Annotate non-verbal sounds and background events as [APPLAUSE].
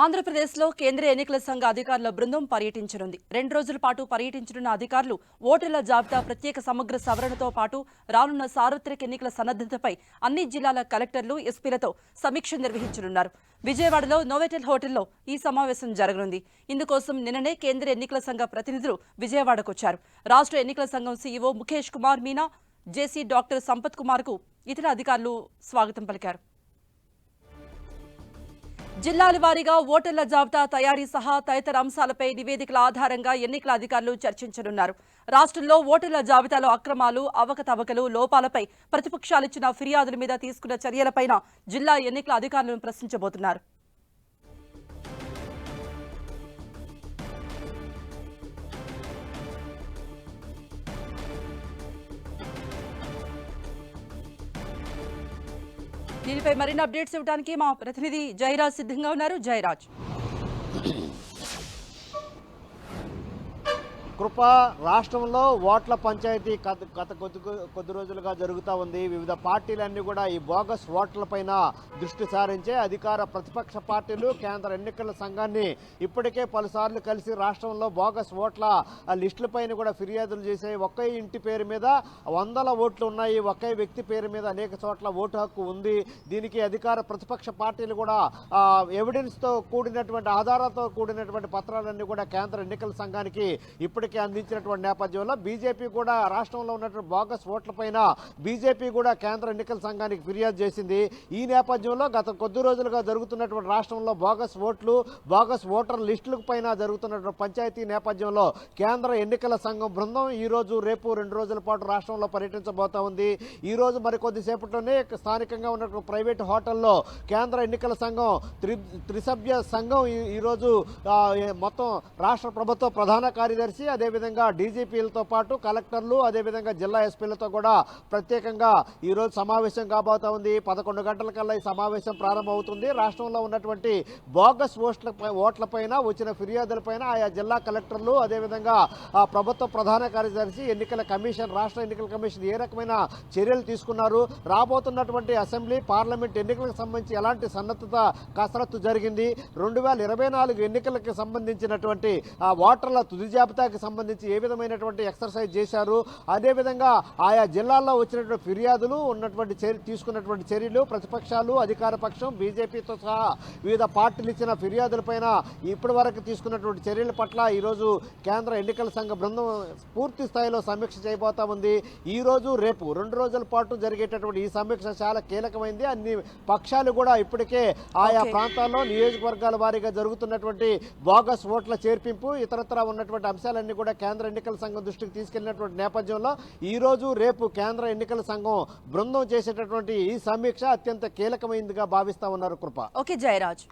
ఆంధ్రప్రదేశ్లో కేంద్ర ఎన్నికల సంఘ అధికారుల బృందం పర్యటించనుంది. రెండు రోజుల పాటు పర్యటించనున్న అధికారులు ఓటర్ల జాబితా ప్రత్యేక సమగ్ర సవరణతో పాటు రానున్న సార్వత్రిక ఎన్నికల సన్నద్ధతపై అన్ని జిల్లాల కలెక్టర్లు ఎస్పీలతో సమీక్ష నిర్వహించనున్నారు. విజయవాడలో నోవెటల్ హోటల్లో ఈ సమావేశం జరగనుంది. ఇందుకోసం నిన్ననే కేంద్ర ఎన్నికల సంఘ ప్రతినిధులు విజయవాడకొచ్చారు. రాష్ట్ర ఎన్నికల సంఘం CEO Mukesh Kumar Meena JC doctor Sampath కుమార్కు ఇతర అధికారులు స్వాగతం పలికారు. జిల్లాల వారీగా ఓటర్ల జాబితా తయారీ సహా తదితర అంశాలపై నివేదికల ఆధారంగా ఎన్నికల అధికారులు చర్చించనున్నారు. రాష్ట్రంలో ఓటర్ల జాబితాలో అక్రమాలు అవకతవకలు లోపాలపై ప్రతిపక్షాలు ఇచ్చిన ఫిర్యాదుల మీద తీసుకున్న చర్యలపైన జిల్లా ఎన్నికల అధికారులను ప్రశ్నించబోతున్నారు. దీనిపై మరిన్ని అప్డేట్స్ ఇవ్వడానికి మా ప్రతినిధి జయరాజ్ సిద్ధంగా ఉన్నారు. జయరాజ్ [COUGHS] కృప రాష్ట్రంలో ఓట్ల పంచాయతీ గత కొద్ది కొద్ది రోజులుగా జరుగుతూ ఉంది. వివిధ పార్టీలన్నీ కూడా ఈ బోగస్ ఓట్లపైన దృష్టి సారించే అధికార ప్రతిపక్ష పార్టీలు కేంద్ర ఎన్నికల సంఘాన్ని ఇప్పటికే పలుసార్లు కలిసి రాష్ట్రంలో బోగస్ ఓట్ల లిస్టులపైన కూడా ఫిర్యాదులు చేశాయి. ఒకే ఇంటి పేరు మీద వందల ఓట్లు ఉన్నాయి. ఒకే వ్యక్తి పేరు మీద అనేక చోట్ల ఓటు హక్కు ఉంది. దీనికి అధికార ప్రతిపక్ష పార్టీలు కూడా ఎవిడెన్స్తో కూడినటువంటి ఆధారాలతో కూడినటువంటి పత్రాలన్నీ కూడా కేంద్ర ఎన్నికల సంఘానికి ఇప్పటికే అందించినటువంటి నేపథ్యంలో బీజేపీ కూడా రాష్ట్రంలో ఉన్నటువంటి బోగస్ ఓట్లపైన బీజేపీ కూడా కేంద్ర ఎన్నికల సంఘానికి ఫిర్యాదు చేసింది. ఈ నేపథ్యంలో గత కొద్ది రోజులుగా జరుగుతున్నటువంటి రాష్ట్రంలో బోగస్ ఓట్లు బోగస్ ఓటర్ లిస్టుల పైన జరుగుతున్నటువంటి పంచాయతీ నేపథ్యంలో కేంద్ర ఎన్నికల సంఘం బృందం ఈ రోజు రేపు రెండు రోజుల పాటు రాష్ట్రంలో పర్యటించబోతా ఉంది. ఈ రోజు మరి స్థానికంగా ఉన్నటువంటి ప్రైవేట్ హోటల్లో కేంద్ర ఎన్నికల సంఘం త్రి త్రిసభ్య సంఘం ఈ- ఈరోజు మొత్తం రాష్ట్ర ప్రభుత్వ ప్రధాన కార్యదర్శి అదేవిధంగా డీజీపీలతో పాటు కలెక్టర్లు అదేవిధంగా జిల్లా ఎస్పీలతో కూడా ప్రత్యేకంగా ఈరోజు సమావేశం కాబోతా ఉంది. పదకొండు గంటలకల్లా ఈ సమావేశం ప్రారంభమవుతుంది. రాష్ట్రంలో ఉన్నటువంటి బోగస్ ఓట్ల ఓట్లపైన వచ్చిన ఫిర్యాదులపైన ఆయా జిల్లా కలెక్టర్లు అదేవిధంగా ప్రభుత్వ ప్రధాన కార్యదర్శి ఎన్నికల కమిషన్ రాష్ట్ర ఎన్నికల కమిషన్ ఏ రకమైన చర్యలు తీసుకున్నారు? రాబోతున్నటువంటి అసెంబ్లీ పార్లమెంట్ ఎన్నికలకు సంబంధించి ఎలాంటి సన్నద్ధత కసరత్తు జరిగింది? రెండు వేల ఇరవై నాలుగు ఎన్నికలకు సంబంధించినటువంటి ఓటర్ల తుది జాబితాకి సంబంధించి ఏ విధమైనటువంటి ఎక్సర్సైజ్ చేశారు అదేవిధంగా ఆయా జిల్లాల్లో వచ్చినటువంటి ఫిర్యాదులు ఉన్నటువంటి చర్య తీసుకున్నటువంటి చర్యలు ప్రతిపక్షాలు అధికార పక్షం బీజేపీతో సహా వివిధ పార్టీలు ఇచ్చిన ఫిర్యాదులపైన ఇప్పటి వరకు తీసుకున్నటువంటి చర్యల పట్ల ఈరోజు కేంద్ర ఎన్నికల సంఘ బృందం పూర్తి స్థాయిలో సమీక్ష చేయబోతా ఉంది ఈ రోజు రేపు రెండు రోజుల పాటు జరిగేటటువంటి ఈ సమీక్ష చాలా కీలకమైంది అన్ని పక్షాలు కూడా ఇప్పటికే ఆయా. ప్రాంతాల్లో నియోజకవర్గాల వారీగా జరుగుతున్నటువంటి బోగస్ ఓట్ల చేర్పింపు ఇతరత్ర ఉన్నటువంటి అంశాలన్నీ కూడా కేంద్ర ఎన్నికల సంఘం దృష్టికి తీసుకెళ్ళినటువంటి నేపథ్యంలో ఈ రోజు రేపు కేంద్ర ఎన్నికల సంఘం బృందం చేసేటటువంటి ఈ సమీక్ష అత్యంత కీలకమైందిగా భావిస్తా ఉన్నారు కృప. ఓకే జయరాజ్.